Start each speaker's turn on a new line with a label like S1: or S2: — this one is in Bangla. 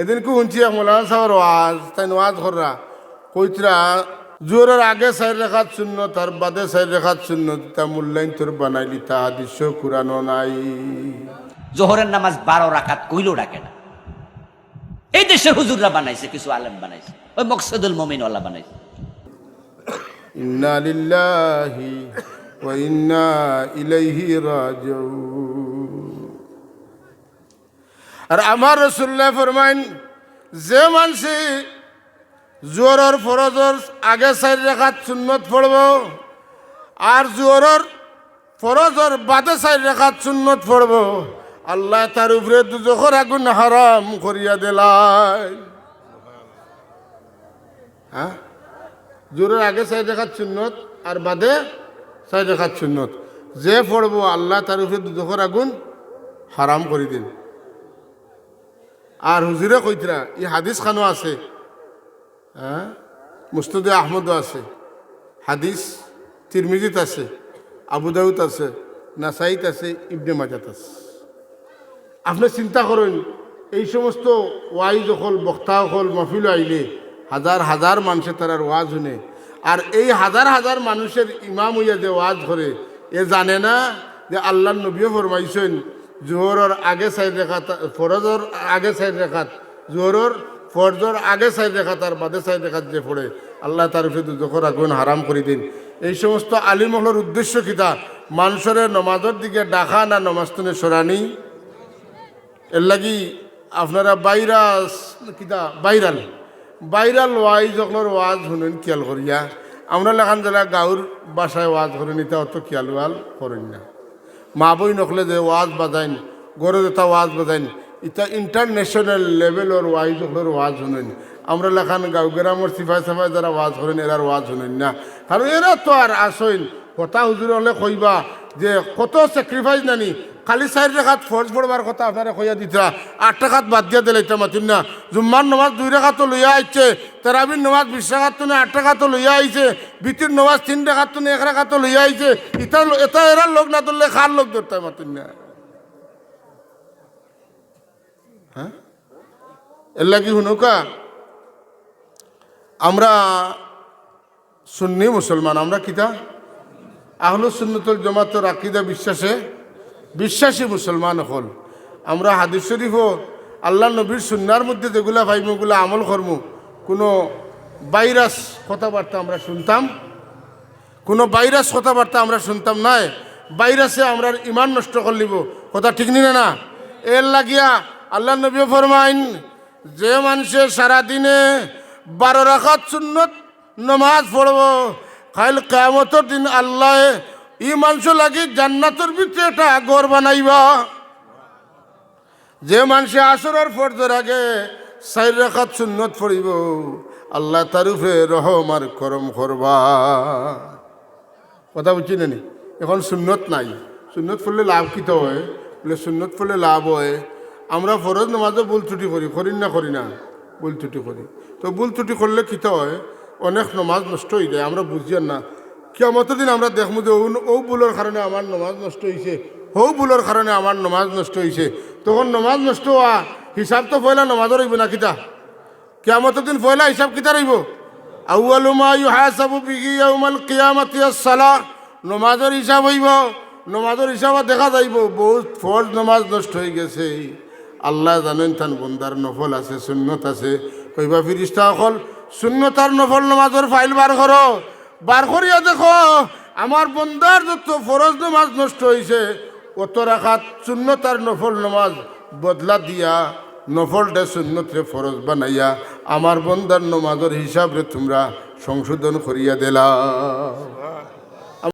S1: এদিনকে শুনছি মোলানা সাহর ওয়াজ তাই ওয়াজ কররা কইতরা জোরের আগে সাইড রেখাত শূন্য তার বাদে সাইড রেখাত শূন্য তা মূল্যায়ন তোর বানাইলি তা দৃশ্য কুরানো নাই।
S2: জোহরের নামাজ বারো রাকাত কইলেও ডাকে না। এই দেশের হুজুররা বানাইছে কিছু আলেম বানাইছে। ওই মকসুদুল মমিনওয়ালা বানাইছে।
S1: ইন্না লিল্লাহি ওয়া ইন্না ইলাইহি রাজিউন। আর আমার রসুল্লাহ ফরমাইন, যে মানসি জোরর ফরজর আগে সাইড রেখাত সুন্নত পড়ব, আর জোরর ফরজর বাদে সাইড রেখাত সুন্নত পড়ব, আল্লাহ তার উপরে দুজখর আগুন হারাম করিয়া দিলাই। হ্যাঁ? জোরের আগে সাইড রেখাত সুন্নত আর বাদে সাইড রেখাত সুন্নত। যে পড়ব আল্লাহ তার উপরে দুজখর আগুন হারাম করে দিন। আর হুজুরে কইতরা ই হাদিস খানো আছে। হ্যাঁ? মুস্তদে আহমদও আছে। হাদিস তিরমিজিত আছে, আবু দাউদ আছে নাসাইত আছে, ইবনে মাজাত আছে। আপনি চিন্তা করেন, এই সমস্ত ওয়াইজ অকল বক্তা অকল মফিল আইলে হাজার হাজার মানুষের তারার ওয়াজ শুনে, আর এই হাজার হাজার মানুষের ইমাম হইয়া যে ওয়াজ করে, এ জানে না যে আল্লাহ নবীও ফরমাইছেন জোহরর আগে সাইড রেখাত ফরজর আগে সাইড রেখাত জোহরর ফরজর আগে সাইড রেখাত আর বাদে সাইড রেখাত যে পড়ে, আল্লাহ তার উপরে দুজখর আগুন হারাম করে দিন। এই সমস্ত আলিমহলের উদ্দেশ্য কিতা মানুষের নমাজের দিকে ডাকা না নমাজতনে সরানি? এর লাগি আপনারা বাইরাস কিতা বাইরাল বাইরাল ওয়াইজ যখন ওয়াজ শুনেন, খেয়াল করিয়া। আমরা লেখান যারা গাঁর বাসায় ওয়াজ করেন এটা অত খেয়াল ওয়াল করেন না। মা বই নকলে যে ওয়াজ বাজাইন গড়ে যেটা ওয়াজ বাজাইন এটা ইন্টারন্যাশনাল লেভেলের ওয়াইজ হলের ওয়াজ শুনেন। আমরা লেখান গ্রামের সিফাই সাফাই যারা ওয়াজ করেন, এরার ওয়াজ শুনেন না। কারণ এরা তো আর আসইন কথা হুজুর হলে কইবা যে কত স্যাক্রিফাইস নানি খালি চার রেখাত ফর্জ পড়বার কথা আপনারা কইয়া দিতরা আট টাকাত বাদ দিয়া দিলে এটা মাতিন না। জুম্মার নমাজ দুই রেখাত লইয়া আইছে তেরাবির নমাজ বিশ রেখাত তো আট টাকাত লইয়া আইছে বিতির নমাজ তিন রেখাত তো এক রেখাত লইয়া আইছে ইটা এটা এরার লোক না ধরলে খার লোক ধরতে মাতিন না। হ্যাঁ এর লাগি শুনুকা আমরা সুন্নি মুসলমান আমরা কিতা? আহলু সুন্নতুল জমাতর আকিদা বিশ্বাসে বিশ্বাসী মুসলমান হল। আমরা হাদিস শরীফও আল্লাহ নবীর সুন্নার মধ্যে যেগুলা ভাইমগুলা আমল কর্ম, কোনো ভাইরাস কথাবার্তা আমরা শুনতাম, কোনো ভাইরাস কথাবার্তা আমরা শুনতাম নাই। ভাইরাসে আমরা ইমান নষ্ট করলিব কথা ঠিক নি না? এর লাগিয়া আল্লাহ নবী ফরমাইন, যে মানুষের সারাদিনে বারো রাখাত সুন্নত নমাজ পড়ব খাইল কেমতর দিন আল্লাহ ই মানুষ লাগি জান্নাতের ভিতরে একটা ঘর বানাইবা। যে মানুষে আসরের ফর্জের আগে সাইড রাখাত সুন্নত পড়িব, আল্লাহ তার উপরে রহম আর করম করবা। কথা বুঝছি না? এখন সুন্নত নাই। সুন্নত পড়লে লাভ কিত হয়? বলে সুন্নত পড়লে লাভ হয়। আমরা ফরজ নামাজও ভুল ত্রুটি করি করি না করি না। ভুল ত্রুটি করি। তো ভুল ত্রুটি করলে কিত হয়? অনেক নমাজ নষ্ট হয়ে যায়, আমরা বুঝিয়ান না। কেমত দিন আমরা দেখব যে ও- ভুলের কারণে আমার নমাজ নষ্ট হয়েছে হৌ ভুলের কারণে আমার নমাজ নষ্ট হয়েছে তখন নমাজ নষ্ট হওয়া হিসাব তো পয়লা নমাজও রইব না কিতা? কেমত দিন পয়লা হিসাব কিতা রইব? নমাজের হিসাব হইব, নমাজের হিসাবে দেখা যাইব, বহুত ফরজ নমাজ নষ্ট হয়ে গেছে। আল্লাহ জানেন তান বন্দার নফল আছে, সুন্নত আছে। কইবা ফিরিস্তা অকল সুন্নতার নফল নমাজের ফাইল বার করো। বার করিয়া দেখো, আমার বন্দার যত ফরজ নমাজ নষ্ট হয়েছে অত রাখাত শূন্যতার নফল নমাজ বদলা দিয়া নফলটা শূন্যতে ফরজ বানাইয়া আমার বন্দার নমাজের হিসাবে তোমরা সংশোধন করিয়া দিলা।